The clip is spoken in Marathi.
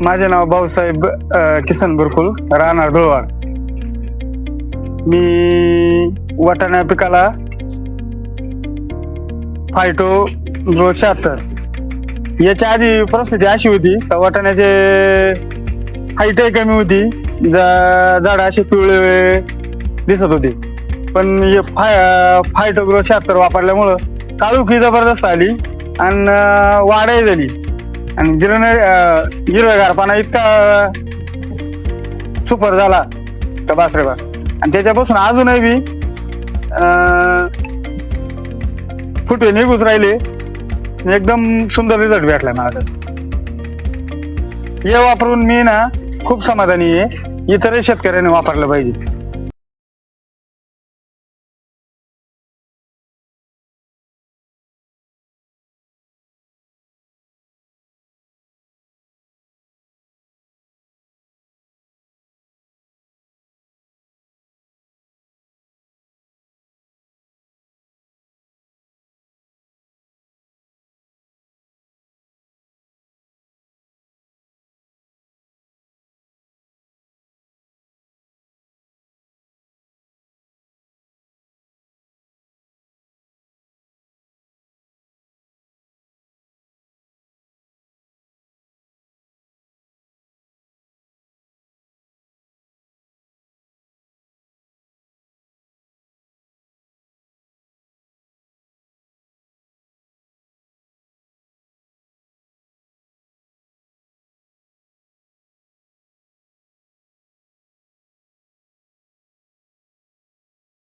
माझे नाव भाऊसाहेब किसन बुरकुल राहणार धुळवाड मी वाटाणा पिकाला फायटो ग्रो शहात्तर. याच्या आधी परिस्थिती अशी होती का वाटाण्याचे हाईटही कमी होती जा- झाड असे पिवळे दिसत होते. पण हे फाय फायटो ग्रो शहात्तर वापरल्यामुळं काळुखी जबरदस्त आली आणि वाढही झाली. आणि जिरण हिरवेगारपणा इतका सुपर झाला का बास रे बास आणि त्याच्यापासून अजूनही बी अं, फुटवे निघूच राहिले. एकदम सुंदर रिझल्ट भेटला मला हे वापरून मी ना खूप समाधानी आहे. इतरही शेतकऱ्यांनी वापरलं पाहिजे.